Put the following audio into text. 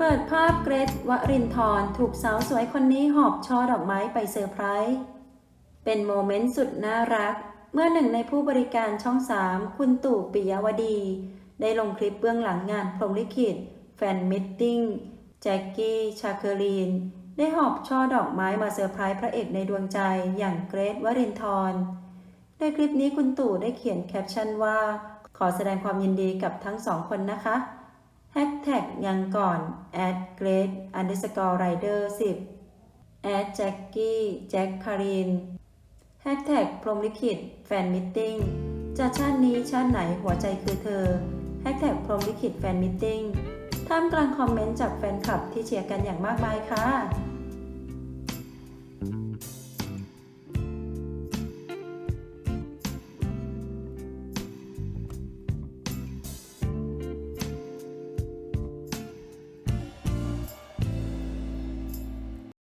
เปิดภาพเกรทวรินทร์ถูกสาวสวยคนนี้หอบช่อดอกไม้ไปเซอร์ไพรส์ เป็นโมเมนต์สุดน่ารัก เมื่อหนึ่งในผู้บริการช่องสามคุณตู่ปิยวดี ได้ลงคลิปเบื้องหลังงานพรมลิขิต แฟนมิทติ้ง แจ็คกี้ ชาเคอรีน ได้หอบช่อดอกไม้มาเซอร์ไพรส์พระเอกในดวงใจอย่างเกรทวรินทร์ในคลิปนี้คุณตู่ได้เขียนแคปชั่นว่า ขอแสดงความยินดีกับทั้งสองคนนะคะ แฮชแท็กยังก่อน at great underscore rider 10 at jackie jack k a r i n แฮชแท็กพรมลิขิตแฟนมิทติ้งจะชาตินี้ชาติไหนหัวใจคือเธอแฮชแท็กพรมลิขิตแฟนมิทติ้งท่ามกลางคอมเมนต์จากแฟนคลับที่เชียร์กันอย่างมากมายค่ะ